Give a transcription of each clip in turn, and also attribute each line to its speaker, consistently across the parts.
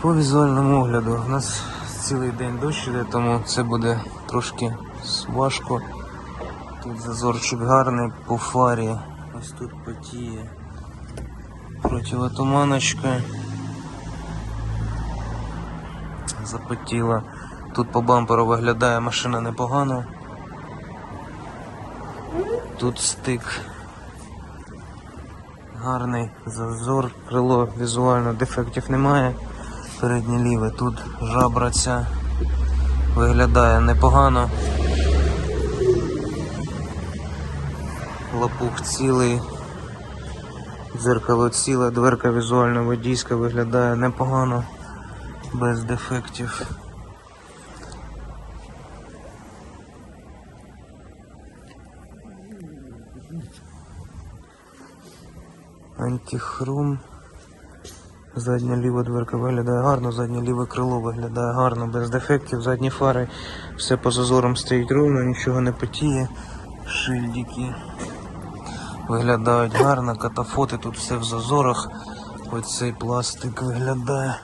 Speaker 1: по візуальному огляду. У нас цілий день дощ іде, тому це буде трошки важко. Тут зазорчик гарний по фарі. Ось тут потіє. Противотуманочка. Запотіла. Тут по бамперу виглядає машина непогано. Тут стик. Гарний зазор, крило візуально дефектів немає. Переднє ліве. Тут жабра ця виглядає непогано. Лопух цілий. Дзеркало ціле, дверка візуально водійська виглядає непогано, без дефектів. Антихрум. Задня ліва дверка виглядає гарно, заднє ліве крило виглядає гарно, без дефектів, задні фари, все по зазорам стоїть ровно, нічого не потіє. Шильдики виглядають гарно, катафоти, тут все в зазорах. Ось цей пластик виглядає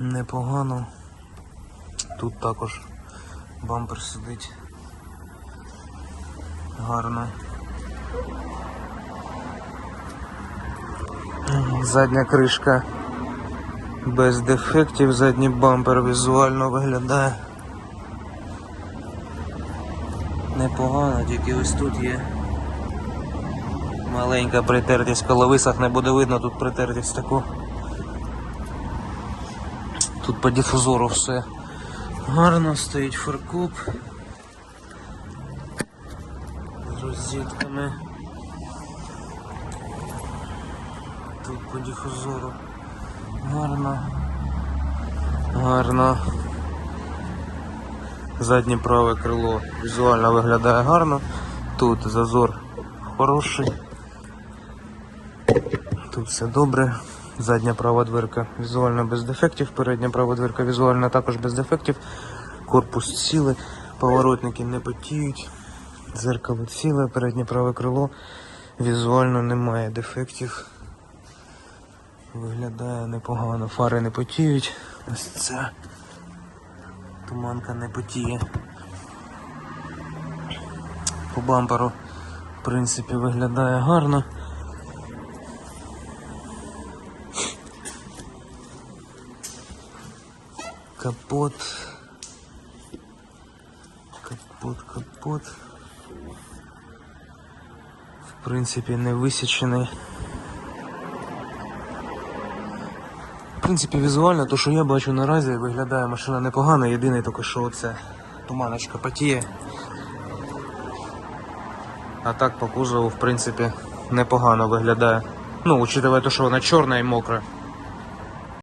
Speaker 1: непогано. Тут також бампер сидить гарно. Задня кришка без дефектів, задній бампер візуально виглядає непогано, тільки ось тут є маленька притертість, коли висохне буде видно, тут притертість таку. Тут по дифузору все гарно, стоїть фаркоп з розетками. Тут по дифузору гарно. Гарно. Заднє праве крило візуально виглядає гарно. Тут зазор хороший. Тут все добре. Задня права дверка візуально без дефектів, передня права дверка візуально також без дефектів. Корпус цілий, поворотники не потіють, дзеркало ціле, переднє праве крило візуально немає дефектів. Виглядає непогано, фари не потіють. Ось це. Туманка не потіє. По бамперу, в принципі, виглядає гарно. Капот. Капот, капот. В принципі, не висічений. В принципі, візуально, то, що я бачу наразі, виглядає машина непогано. Єдине тільки, що оце туманочка потіє. А так по кузову, в принципі, непогано виглядає. Ну, учитывая те, що вона чорна і мокра.